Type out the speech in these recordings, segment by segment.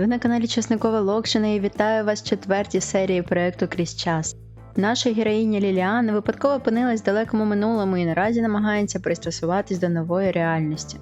Ви на каналі Часникова Локшина і вітаю вас в четвертій серії проекту Крізь час. Наша героїня Ліліана випадково опинилась в далекому минулому і наразі намагається пристосуватись до нової реальності.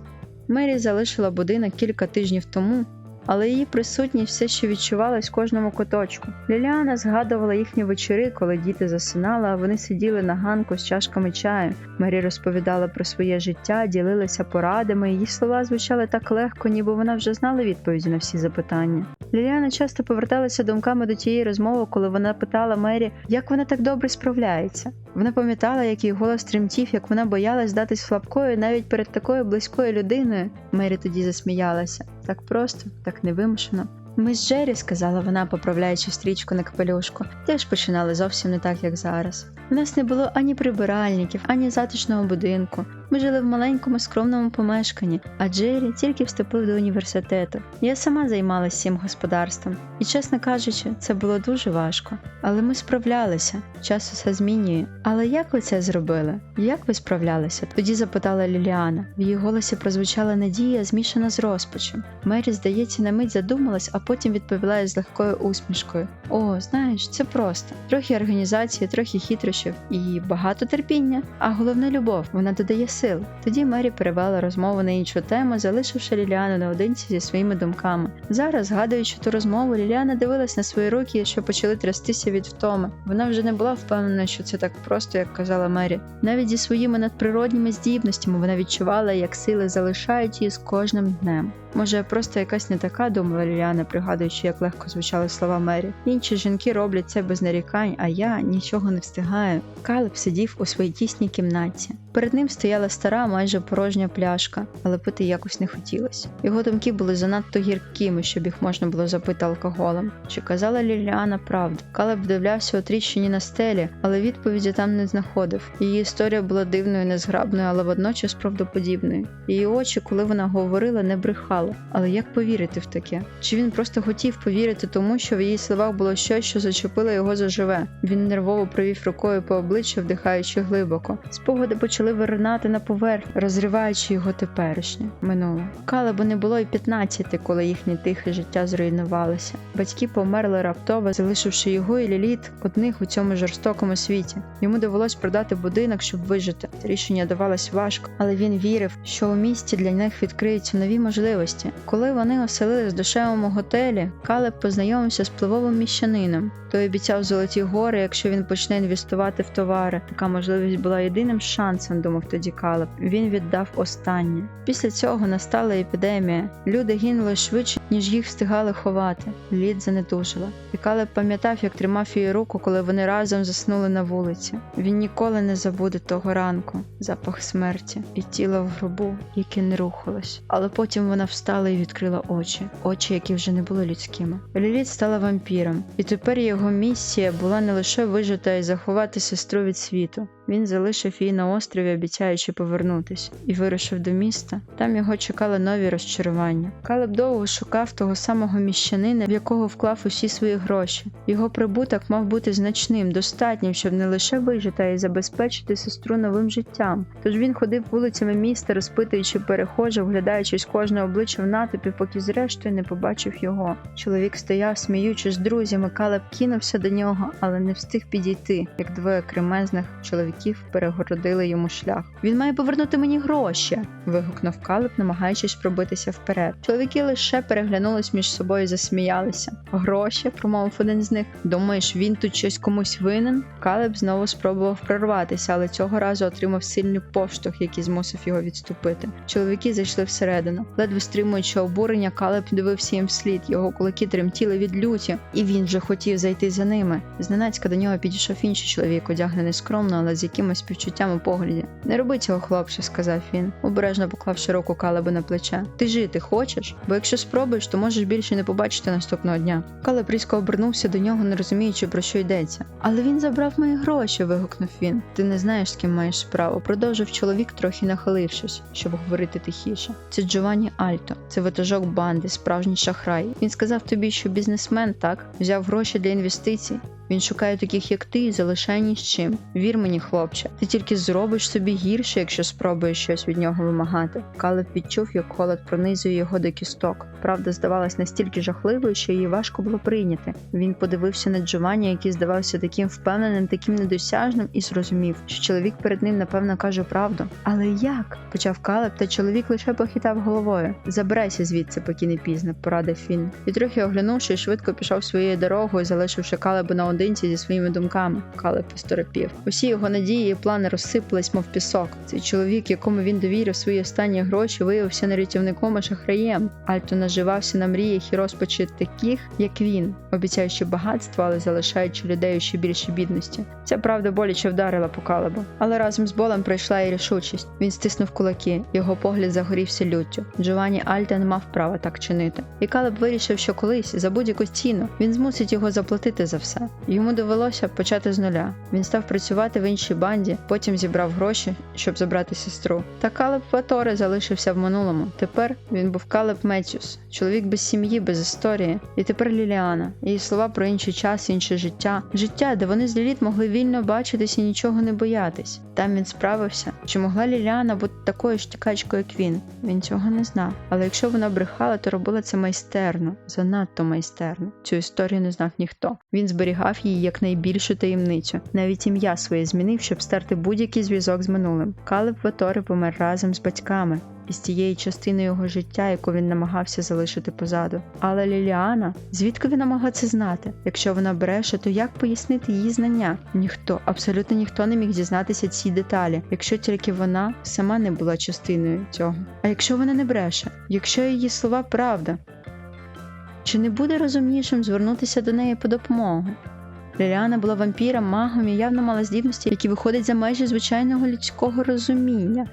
Мері залишила будинок кілька тижнів тому, але її присутність все ще відчувалась в кожному куточку. Ліліана згадувала їхні вечори, коли діти засинали, а вони сиділи на ганку з чашками чаю. Марі розповідала про своє життя, ділилася порадами. Її слова звучали так легко, ніби вона вже знала відповіді на всі запитання. Ліліана часто поверталася думками до тієї розмови, коли вона питала Мері, як вона так добре справляється. Вона пам'ятала, як її голос тремтів, як вона боялась здатись слабкою навіть перед такою близькою людиною. Мері тоді засміялася. Так просто, так невимушено. Ми з Джері, сказала вона, поправляючи стрічку на капелюшку, теж починали зовсім не так, як зараз. У нас не було ані прибиральників, ані затишного будинку. Ми жили в маленькому скромному помешканні, а Джері тільки вступив до університету. Я сама займалася цим господарством, і, чесно кажучи, це було дуже важко. Але ми справлялися, час усе змінює. Але як ви це зробили? Як ви справлялися? Тоді запитала Ліліана. В її голосі прозвучала надія, змішана з розпачем. Мері, здається, на мить задумалась, а потім відповіла із легкою усмішкою: О, знаєш, це просто. Трохи організації, трохи хитрощів і багато терпіння. А головне любов, вона додає сил. Тоді Мері перевела розмову на іншу тему, залишивши Ліліану наодинці зі своїми думками. Зараз, згадуючи ту розмову, Ліліана дивилась на свої руки, що почали трястися від втоми. Вона вже не була впевнена, що це так просто, як казала Мері. Навіть зі своїми надприродніми здібностями вона відчувала, як сили залишають її з кожним днем. Може, просто якась не така, думала Ліліана, пригадуючи, як легко звучали слова Мері. Інші жінки роблять це без нарікань, а я нічого не встигаю. Калеб сидів у своїй тісній кімнаті. Перед ним стояла стара, майже порожня пляшка, але пити якось не хотілося. Його думки були занадто гіркими, щоб їх можна було запити алкоголем. Чи казала Ліліана правду? Калеб вдивлявся у тріщині на стелі, але відповіді там не знаходив. Її історія була дивною, незграбною, але водночас правдоподібною. Її очі, коли вона говорила, не брехали. Але як повірити в таке? Чи він просто хотів повірити тому, що в її словах було щось, що зачепило його заживе? Він нервово провів рукою по обличчю, вдихаючи глибоко. Спогади почали виринати на поверхню, розриваючи його теперішнє минуле. Калебу не було й 15, коли їхнє тихе життя зруйнувалося. Батьки померли раптово, залишивши його і Ліліт одних у цьому жорстокому світі. Йому довелось продати будинок, щоб вижити. Рішення давалось важко, але він вірив, що у місті для них відкриються нові можливості. Коли вони оселились в душевому готелі, Калеб познайомився з пливовим міщанином. Той обіцяв золоті гори, якщо він почне інвестувати в товари. Така можливість була єдиним шансом, думав тоді Калеб. Він віддав останнє. Після цього настала епідемія. Люди гинули швидше, ніж їх встигали ховати. Лід занедужила. І Калеб пам'ятав, як тримав її руку, коли вони разом заснули на вулиці. Він ніколи не забуде того ранку, запах смерті і тіло в гробу, яке не рухалось. Але потім вона встала і відкрила очі, очі, які вже не були людськими. Ліліт стала вампіром, і тепер його місія була не лише вижити, а й заховати сестру від світу. Він залишив її на острові, обіцяючи повернутись, і вирушив до міста. Там його чекали нові розчарування. Калеб довго шукав того самого міщанина, в якого вклав усі свої гроші. Його прибуток мав бути значним, достатнім, щоб не лише вижити, а й забезпечити сестру новим життям. Тож він ходив вулицями міста, розпитуючи перехожих, вглядаючись кожне обличчя в натовпі, поки зрештою не побачив його. Чоловік стояв, сміючись з друзями. Калеб кинувся до нього, але не встиг підійти, як двоє кремезних чоловіків перегородили йому шлях. Він має повернути мені гроші. вигукнув Калеб, намагаючись пробитися вперед. Чоловіки лише переглянулись між собою і засміялися. Гроші, промовив один з них. Думаєш, він тут щось комусь винен? Калеб знову спробував прорватися, але цього разу отримав сильний поштовх, який змусив його відступити. Чоловіки зайшли всередину. Ледве стримуючи обурення, Калеб дивився їм вслід. Його кулаки тремтіли від люті, і він вже хотів зайти за ними. Зненацька до нього підійшов інший чоловік, одягнений скромно, але з якимось співчуттям у погляді. Не роби цього, хлопче, сказав він, обережно поклавши руку Калебу на плече. Ти жити хочеш? Бо якщо спробуєш, то можеш більше не побачити наступного дня. Калеб різко обернувся до нього, не розуміючи, про що йдеться. Але він забрав мої гроші. вигукнув він. Ти не знаєш, з ким маєш справу. Продовжив чоловік, трохи нахилившись, щоб говорити тихіше. Це Джованні Альто, це ватажок банди, справжній шахрай. Він сказав тобі, що бізнесмен так взяв гроші для інвестицій юстиції. Він шукає таких, як ти, і залишає ні з чим. Вір мені, хлопче, ти тільки зробиш собі гірше, якщо спробуєш щось від нього вимагати. Калеб відчув, як холод пронизує його до кісток. Правда здавалась настільки жахливою, що її важко було прийняти. Він подивився на Джованні, який здавався таким впевненим, таким недосяжним, і зрозумів, що чоловік перед ним напевно каже правду. Але як? почав Калеб, та чоловік лише похитав головою. Забирайся звідси, поки не пізно, порадив він. І трохи оглянувши, швидко пішов своєю дорогою, залишивши Калеба наодинці зі своїми думками. Калеб посторопів. Усі його надії і плани розсипались, мов пісок. Цей чоловік, якому він довірив свої останні гроші, виявився не рятівником, а шахраєм. Альто наживався на мріях і розпачі таких, як він, обіцяючи багатство, але залишаючи людей у ще більше бідності. Ця правда боляче вдарила по Калебу. Але разом з болем прийшла і рішучість. Він стиснув кулаки, його погляд загорівся люттю. Джованні Альта не мав права так чинити. І Калеб вирішив, що колись за будь-яку ціну він змусить його заплатити за все. Йому довелося почати з нуля. Він став працювати в іншій банді, потім зібрав гроші, щоб забрати сестру. Та Калеб Ваторе залишився в минулому. Тепер він був Калеб Меттюс, чоловік без сім'ї, без історії. І тепер Ліліана. Її слова про інший час, інше життя. Життя, де вони з Ліліт могли вільно бачитись і нічого не боятись. Там він справився. Чи могла Ліліана бути такою ж тікачкою, як він? Він цього не знав. Але якщо вона брехала, то робила це майстерно, занадто майстерно. Цю історію не знав ніхто. Він зберігав її як найбільшу таємницю. Навіть ім'я своє змінив, щоб стерти будь-який зв'язок з минулим. Калеб Ватори помер разом з батьками. Із тієї частини його життя, яку він намагався залишити позаду. Але Ліліана, звідки вона могла це знати? Якщо вона бреше, то як пояснити її знання? Ніхто, абсолютно ніхто не міг дізнатися ці деталі, якщо тільки вона сама не була частиною цього. А якщо вона не бреше, якщо її слова правда, чи не буде розумнішим звернутися до неї по допомогу? Ліліана була вампіром, магом і явно мала здібності, які виходять за межі звичайного людського розуміння.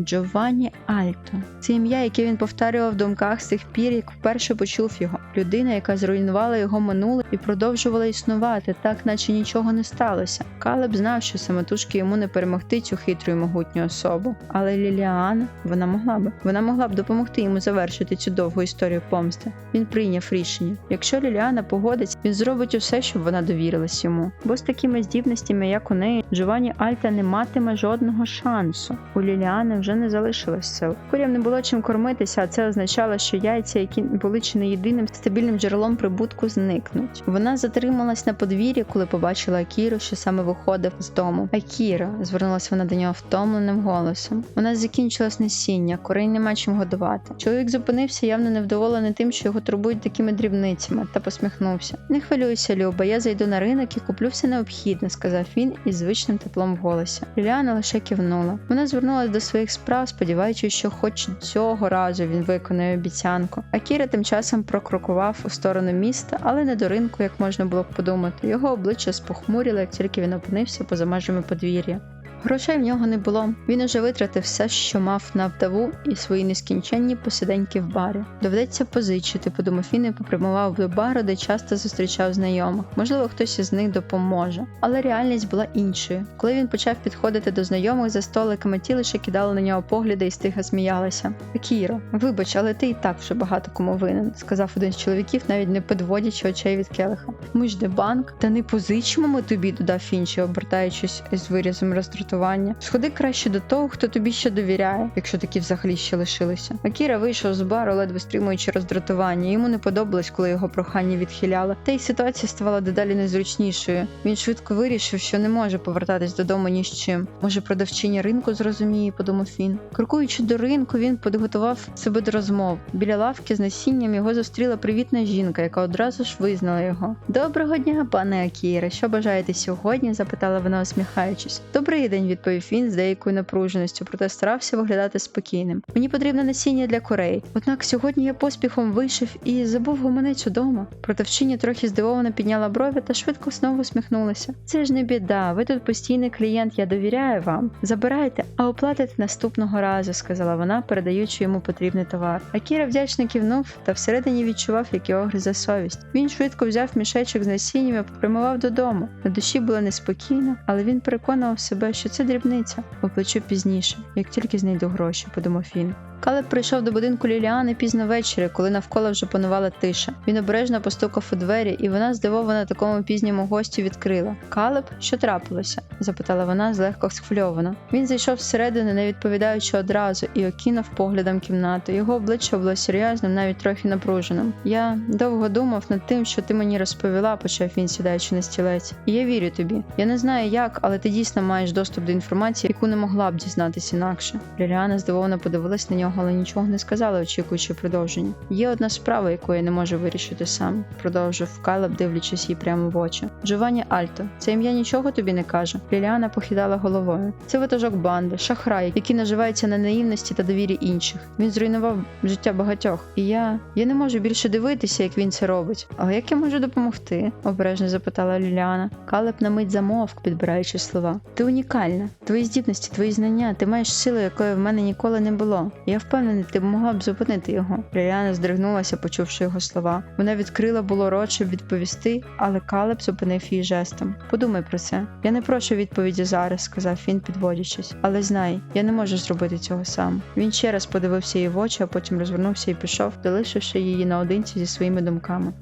Джованні Альто. Це ім'я, яке він повторював в думках з тих пір, як вперше почув його. Людина, яка зруйнувала його минуле і продовжувала існувати, так наче нічого не сталося. Калеб знав, що самотужки йому не перемогти цю хитру і могутню особу. Але Ліліана вона могла б. Вона могла б допомогти йому завершити цю довгу історію помсти. Він прийняв рішення. Якщо Ліліана погодиться, він зробить усе, щоб вона довірилась йому. Бо з такими здібностями, як у неї, Джованні Альта не матиме жодного шансу. У Ліліани вже не залишилось сил. Курям не було чим кормитися, а це означало, що яйця, які були чи не єдиним стабільним джерелом прибутку, зникнуть. Вона затрималась на подвір'ї, коли побачила Акіру, що саме виходив з дому. Акіра, звернулася вона до нього втомленим голосом. У нас закінчилось насіння, курей нема чим годувати. Чоловік зупинився, явно невдоволений тим, що його турбують такими дрібницями, та посміхнувся. Не хвилюйся, Люба, я зайду на ринок і куплю все необхідне, сказав він із звичним теплом в голосі. Ліліана лише кивнула. Вона звернулася до своїх справ, сподіваючись, що хоч цього разу він виконає обіцянку. А Кіра тим часом прокрокував у сторону міста, але не до ринку, як можна було б подумати. Його обличчя спохмуріло, як тільки він опинився поза межами подвір'я. Грошей в нього не було. Він уже витратив все, що мав на вдову, і свої нескінченні посиденьки в барі. Доведеться позичити, подумав він і попрямував до бару, де часто зустрічав знайомих. Можливо, хтось із них допоможе. Але реальність була іншою. Коли він почав підходити до знайомих за столиками, ті лише кидали на нього погляди і стиха сміялися. Кіро, вибач, але ти і так вже багато кому винен, сказав один з чоловіків, навіть не підводячи очей від келиха. Ми ж де банк, та не позичимо ми тобі, додав інший, обертаючись з вирізом роздратування. Сходи краще до того, хто тобі ще довіряє, якщо такі взагалі ще лишилися. Акіра вийшов з бару, ледве стримуючи роздратування. Йому не подобалось, коли його прохання відхиляли. Та й ситуація ставала дедалі незручнішою. Він швидко вирішив, що не може повертатись додому ні з чим. Може, продавчиня ринку зрозуміє, подумав він. Крокуючи до ринку, він підготував себе до розмов. Біля лавки з насінням його зустріла привітна жінка, яка одразу ж визнала його. Доброго дня, пане Акіре. Що бажаєте сьогодні? запитала вона, усміхаючись. Добрий день, відповів він з деякою напруженістю, проте старався виглядати спокійним. Мені потрібне насіння для курей. Однак сьогодні я поспіхом вийшов і забув гуманець удома. Продавчиня трохи здивовано підняла брові та швидко знову усміхнулася. Це ж не біда. Ви тут постійний клієнт, я довіряю вам. Забирайте, а оплатите наступного разу, сказала вона, передаючи йому потрібний товар. Акіра вдячно кивнув та всередині відчував, як його гризе совість. Він швидко взяв мішечок з насінням і попрямував додому. На душі було неспокійно, але він переконував себе, що це дрібниця. Оплачу пізніше, як тільки знайду гроші, подумав він. Калеб прийшов до будинку Ліліани пізно ввечері, коли навколо вже панувала тиша. Він обережно постукав у двері, і вона, здивована такому пізньому гостю, відкрила. Калеб, що трапилося? запитала вона злегка схвильовано. Він зайшов всередину, не відповідаючи одразу, і окинув поглядом кімнату. Його обличчя було серйозним, навіть трохи напруженим. Я довго думав над тим, що ти мені розповіла, почав він, сідаючи на стілець. І я вірю тобі. Я не знаю як, але ти дійсно маєш доступ до інформації, яку не могла б дізнатися інакше. Ліліана здивовано подивилась на нього, але нічого не сказала, очікуючи продовження. Є одна справа, яку я не можу вирішити сам, продовжив Калеб, дивлячись їй прямо в очі. Джованні Альто, це ім'я нічого тобі не каже. Ліліана похидала головою. Це ватажок банди, шахрай, який наживається на наївності та довірі інших. Він зруйнував життя багатьох. І я. я не можу більше дивитися, як він це робить. Але як я можу допомогти? обережно запитала Ліліана. Калеб на мить замовк, підбираючи слова. Ти унікальна. Твої здібності, твої знання, ти маєш силу, якої в мене ніколи не було. Я впевнений, ти могла б зупинити його. Ліліана здригнулася, почувши його слова. Вона відкрила було рот, щоб відповісти, але Калеб зупинив її жестом. Подумай про це. Я не прошу відповіді зараз, сказав він, підводячись. Але знай, я не можу зробити цього сам. Він ще раз подивився їй в очі, а потім розвернувся і пішов, залишивши її наодинці зі своїми думками.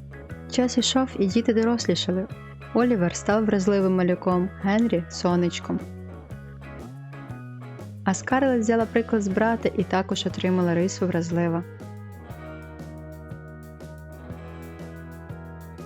Час ішов, і діти дорослішали. Олівер став вразливим малюком, Генрі сонечком. А Скарлет взяла приклад з брата і також отримала рису вразлива.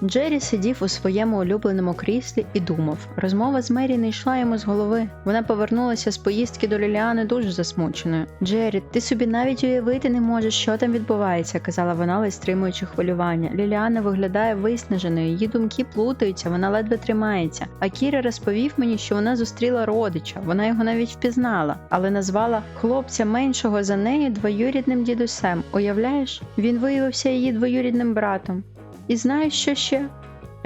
Джері сидів у своєму улюбленому кріслі і думав. Розмова з Мері не йшла йому з голови. Вона повернулася з поїздки до Ліліани дуже засмученою. Джері, ти собі навіть уявити не можеш, що там відбувається, казала вона, ледь стримуючи хвилювання. Ліліана виглядає виснаженою, її думки плутаються, вона ледве тримається. А Кіра розповів мені, що вона зустріла родича, вона його навіть впізнала, але назвала хлопця меншого за нею двоюрідним дідусем. Уявляєш? Він виявився її двоюрідним братом. І знаєш, що ще?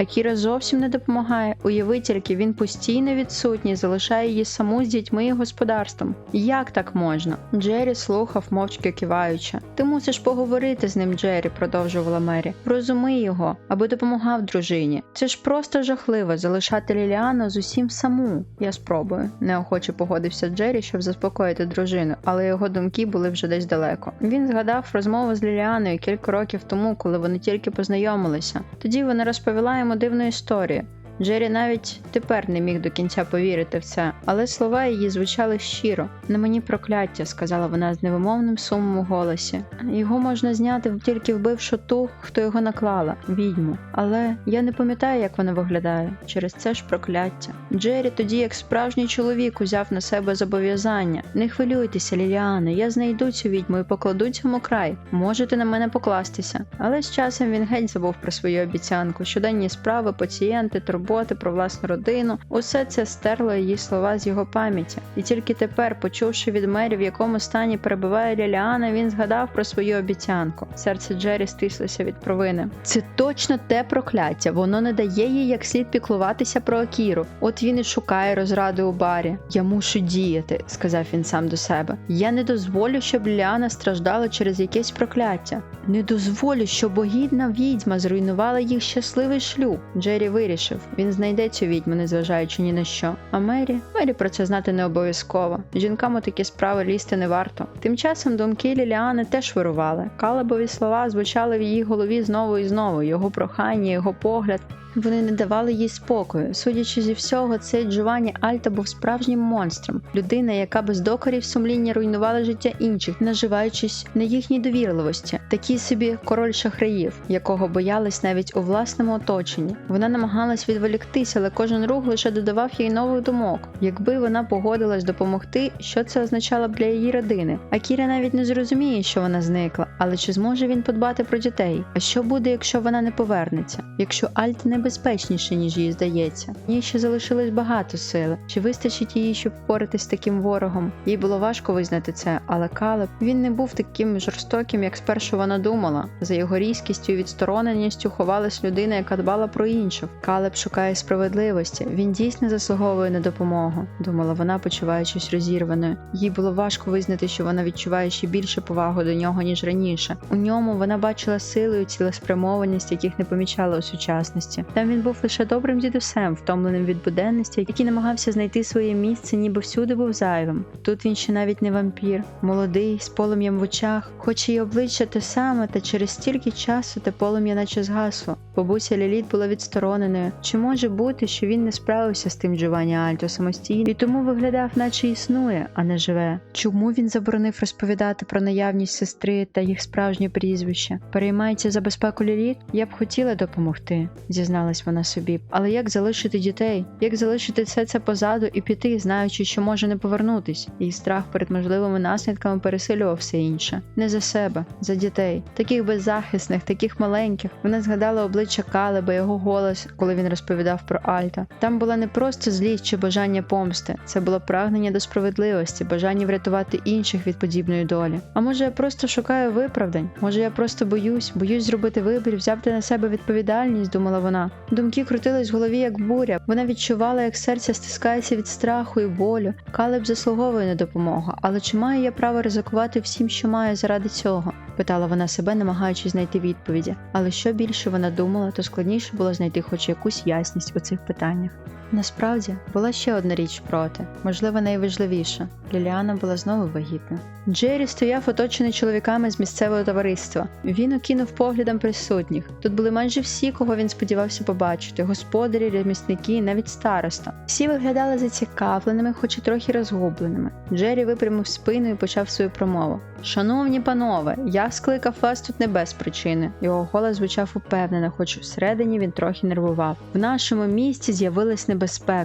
Акіра зовсім не допомагає. Уяви тільки, він постійно відсутній, залишає її саму з дітьми і господарством. Як так можна? Джері слухав, мовчки киваючи. Ти мусиш поговорити з ним, Джері, продовжувала Мері. Розуми його, аби допомагав дружині. Це ж просто жахливо залишати Ліліану з усім саму. Я спробую. Неохоче погодився Джері, щоб заспокоїти дружину, але його думки були вже десь далеко. Він згадав розмову з Ліліаною кілька років тому, коли вони тільки познайомилися. Тоді вона розповіла йому дивну історію. Джері навіть тепер не міг до кінця повірити в це, але слова її звучали щиро. На мені прокляття, сказала вона з невимовним сумом у голосі. Його можна зняти тільки вбивши ту, хто його наклала, відьму. Але я не пам'ятаю, як вона виглядає. Через це ж прокляття. Джері тоді, як справжній чоловік, узяв на себе зобов'язання. Не хвилюйтеся, Ліліане, я знайду цю відьму і покладу цьому край. Можете на мене покластися. Але з часом він геть забув про свою обіцянку. Щоденні справи, пацієнти, турботи про власну родину. Усе це стерло її слова з його пам'яті. І тільки тепер, почувши від мері, в якому стані перебуває Ліліана, він згадав про свою обіцянку. Серце Джері стислося від провини. Це точно те прокляття. Воно не дає їй як слід піклуватися про Акіру. От він і шукає розради у барі. Я мушу діяти, сказав він сам до себе. Я не дозволю, щоб Ліліана страждала через якесь прокляття. Не дозволю, щоб богідна відьма зруйнувала їх щасливий шлюб. Джері вирішив. Він знайде цю відьму, незважаючи ні на що. А Мері? Мері про це знати не обов'язково. Жінкам у такі справи лізти не варто. Тим часом думки Ліліани теж вирували. Калебові слова звучали в її голові знову і знову. Його прохання, його погляд. Вони не давали їй спокою. Судячи зі всього, цей Джованні Альта був справжнім монстром, людина, яка без докорів сумління руйнувала життя інших, наживаючись на їхній довірливості. Такий собі король шахраїв, якого боялись навіть у власному оточенні. Вона намагалась відволіктися, але кожен рух лише додавав їй нових думок. Якби вона погодилась допомогти, що це означало б для її родини. А Кіра навіть не зрозуміє, що вона зникла, але чи зможе він подбати про дітей? А що буде, якщо вона не повернеться? Якщо Альта не небезпечніше, ніж їй здається. Їй ще залишилось багато сили. Чи вистачить її, щоб впоратись з таким ворогом? Їй було важко визнати це, але Калеб він не був таким жорстоким, як спершу вона думала. За його різкістю і відстороненістю ховалась людина, яка дбала про інших. Калеб шукає справедливості. Він дійсно заслуговує на допомогу, думала вона, почуваючись розірваною. Їй було важко визнати, що вона відчуває ще більше повагу до нього, ніж раніше. У ньому вона бачила силу і цілеспрямованість, яких не помічала у сучасності. Там він був лише добрим дідусем, втомленим від буденності, який намагався знайти своє місце, ніби всюди був зайвим. Тут він ще навіть не вампір, молодий, з полум'ям в очах, хоч і обличчя те саме, та через стільки часу те полум'я наче згасло. Бабуся Ліліт була відстороненою. Чи може бути, що він не справився з тим Джованні Альто самостійно і тому виглядав, наче існує, а не живе? Чому він заборонив розповідати про наявність сестри та їх справжнє прізвище? Переймається за безпеку Ліліт? Я б хотіла допомогти, зізналась вона собі. Але як залишити дітей? Як залишити все це позаду і піти, знаючи, що може не повернутись? Її страх перед можливими наслідками пересилював все інше. Не за себе, за дітей, таких беззахисних, таких маленьких. Вона згадала обличчя Калеба, його голос, коли він розповідав про Альта. Там була не просто злість чи бажання помсти, це було прагнення до справедливості, бажання врятувати інших від подібної долі. А може, я просто шукаю виправдань? Може, я просто боюсь, боюсь зробити вибір, взяти на себе відповідальність, думала вона. Думки крутились в голові як буря. Вона відчувала, як серце стискається від страху і болю. Калеб заслуговує на допомогу, але чи маю я право ризикувати всім, що маю заради цього? Питала вона себе, намагаючись знайти відповіді. Але що більше вона думала, то складніше було знайти хоч якусь ясність у цих питаннях. Насправді була ще одна річ проти, можливо, найважливіша. Ліліана була знову вагітна. Джері стояв оточений чоловіками з місцевого товариства. Він окинув поглядом присутніх. Тут були майже всі, кого він сподівався побачити: господарі, ремісники, навіть староста. Всі виглядали зацікавленими, хоч і трохи розгубленими. Джері випрямив спину і почав свою промову. Шановні панове, я скликав вас тут не без причини. Його голос звучав упевнено, хоч всередині він трохи нервував. В нашому місті з'явилась небезпека,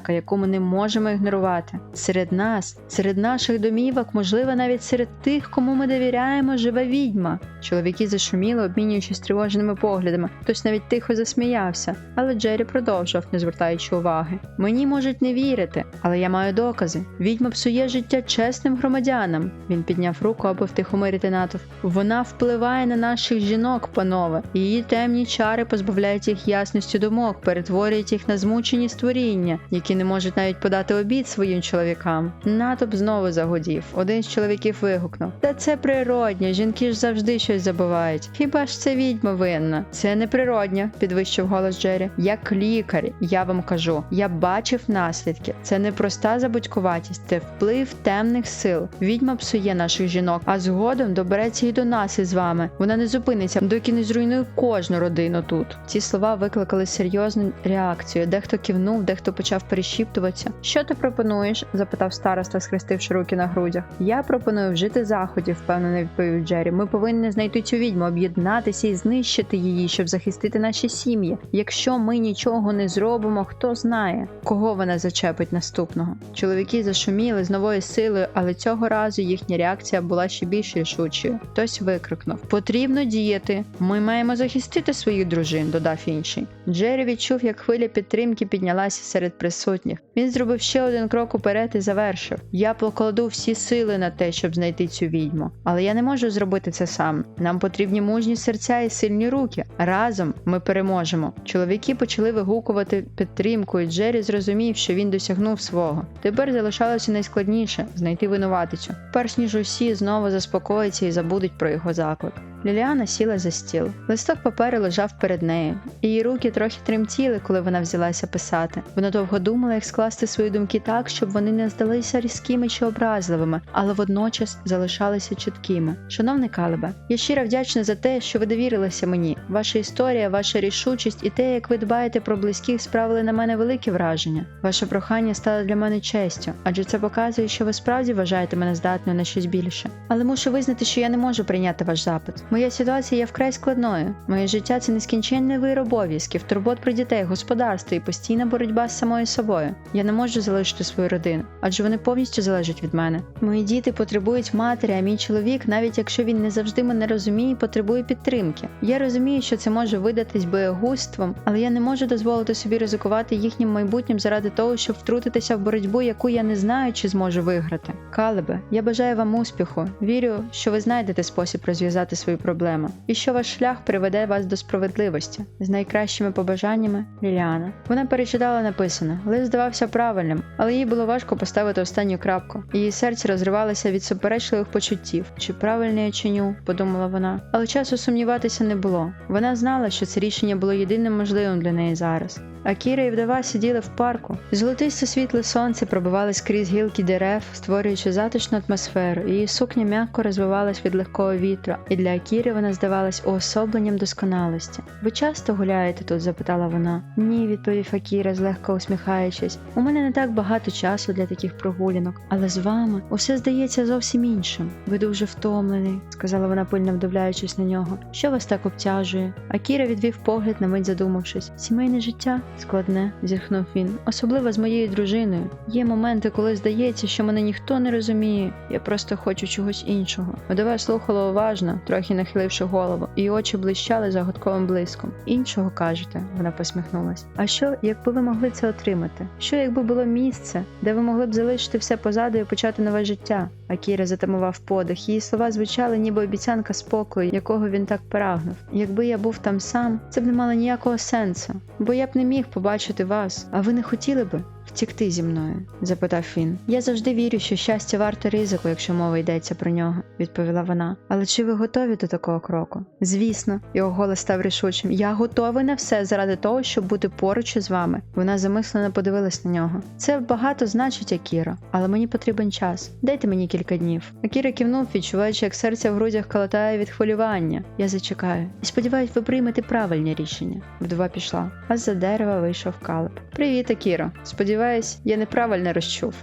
яку ми не можемо ігнорувати. Серед нас, серед наших домівок, можливо, навіть серед тих, кому ми довіряємо, живе відьма. Чоловіки зашуміли, обмінюючись тривожними поглядами. Хтось навіть тихо засміявся, але Джері продовжував, не звертаючи уваги. Мені можуть не вірити, але я маю докази. Відьма псує життя чесним громадянам. Він підняв руку, аби втихомирити натовп. Вона впливає на наших жінок, панове. Її темні чари позбавляють їх ясності думок, перетворюють їх на змучені створіння, які не можуть навіть подати обід своїм чоловікам. Натовп знову загудів. Один з чоловіків вигукнув: Та це природньо, жінки ж завжди щось забувають. Хіба ж це відьма винна? Це не природньо, підвищив голос Джері. Як лікар, я вам кажу, я бачив наслідки. Це не проста забудькуватість, це вплив темних сил. Відьма псує наших жінок, а згодом добереться і до нас із вами. Вона не зупиниться, доки не зруйнує кожну родину тут. Ці слова викликали серйозну реакцію. Дехто кивнув, дехто почав перешіптуватися. Що ти пропонуєш? запитав староста, схрестивши руки на грудях. Я пропоную вжити заходів, впевнено відповів Джері. Ми повинні знайти цю відьму, об'єднатися і знищити її, щоб захистити наші сім'ї. Якщо ми нічого не зробимо, хто знає, кого вона зачепить наступного. Чоловіки зашуміли з новою силою, але цього разу їхня реакція була ще більш рішучою. Хтось викрикнув: Потрібно діяти. Ми маємо захистити своїх дружин, додав інший. Джері відчув, як хвиля підтримки піднялася серед присутніх. Він зробив ще один крок уперед і завершив: Я покладу всі сили на те, щоб знайти цю відьму. Але я не можу зробити це сам. Нам потрібні мужні серця і сильні руки. Разом ми переможемо. Чоловіки почали вигукувати підтримку, і Джері зрозумів, що він досягнув свого. Тепер залишалося найскладніше знайти винуватицю, перш ніж усі знову заспокояться і забудуть про його заклик. Ліліана сіла за стіл. Листок паперу лежав перед нею. Її руки трохи тремтіли, коли вона взялася писати. Вона довго думала, як скласти свої думки так, щоб вони не здалися різкими чи образливими, але водночас залишалися чіткими. Шановний Калебе, я щиро вдячна за те, що ви довірилися мені. Ваша історія, ваша рішучість і те, як ви дбаєте про близьких, справили на мене велике враження. Ваше прохання стало для мене честю, адже це показує, що ви справді вважаєте мене здатною на щось більше. Але мушу визнати, що я не можу прийняти ваш запит. Моя ситуація є вкрай складною. Моє життя це нескінченний вир обов'язків, турбот про дітей, господарство і постійна боротьба з самою собою. Я не можу залишити свою родину, адже вони повністю залежать від мене. Мої діти потребують матері, а мій чоловік, навіть якщо він не завжди мене розуміє, потребує підтримки. Я розумію, що це може видатись боягузтвом, але я не можу дозволити собі ризикувати їхнім майбутнім заради того, щоб втрутитися в боротьбу, яку я не знаю, чи зможу виграти. Калебе, я бажаю вам успіху. Вірю, що ви знайдете спосіб розв'язати свою вашої проблеми, і що ваш шлях приведе вас до справедливості з найкращими побажаннями Ліліана. Вона перечитала написане, лист здавався правильним, але їй було важко поставити останню крапку. Її серце розривалося від суперечливих почуттів. Чи правильне я чиню, подумала вона, але часу сумніватися не було. Вона знала, що це рішення було єдиним можливим для неї зараз. А Кіра і вдова сиділи в парку. Золотисте світле сонце пробивалось крізь гілки дерев, створюючи затишну атмосферу. Її сукня м'яко розвивалась від легкого вітра, і для Акіри вона здавалась уособленням досконалості. Ви часто гуляєте тут? запитала вона. Ні, відповів Акіра, злегка усміхаючись. У мене не так багато часу для таких прогулянок, але з вами усе здається зовсім іншим. Ви дуже втомлений, сказала вона, пильно вдивляючись на нього. Що вас так обтяжує? Акіра відвів погляд на мить задумавшись. Сімейне життя складне, зітхнув він. Особливо з моєю дружиною. Є моменти, коли здається, що мене ніхто не розуміє. Я просто хочу чогось іншого. Вдова слухала уважно, трохи нахиливши голову, і очі блищали загадковим блиском. Іншого кажете, вона посміхнулась. А що, якби ви могли це отримати? Що якби було місце, де ви могли б залишити все позаду і почати нове життя? Акіра затамував подих. Її слова звучали, ніби обіцянка спокою, якого він так прагнув. Якби я був там сам, це б не мало ніякого сенсу, бо я б не міг побачити вас, а ви не хотіли би втікти зі мною? запитав він. Я завжди вірю, що щастя варте ризику, якщо мова йдеться про нього, відповіла вона. Але чи ви готові до такого кроку? Звісно, його голос став рішучим. Я готовий на все заради того, щоб бути поруч із вами. Вона замислено подивилась на нього. Це багато значить, Акіро, але мені потрібен час. Дайте мені кілька днів. Акіра кивнув, відчуваючи, як серце в грудях калатає від хвилювання. Я зачекаю. І сподіваюсь, ви приймете правильне рішення. Вдова пішла, а з-за дерева вийшов Калеб. Привіт, Акіро. Сподіваюсь, я неправильно розчув.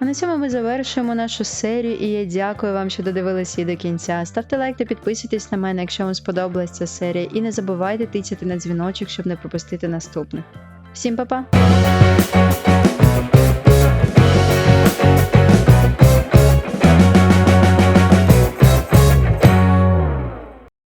А на цьому ми завершуємо нашу серію, і я дякую вам, що додивилися її до кінця. Ставте лайк та підписуйтесь на мене, якщо вам сподобалася ця серія, і не забувайте тицяти на дзвіночок, щоб не пропустити наступних. Всім па-па!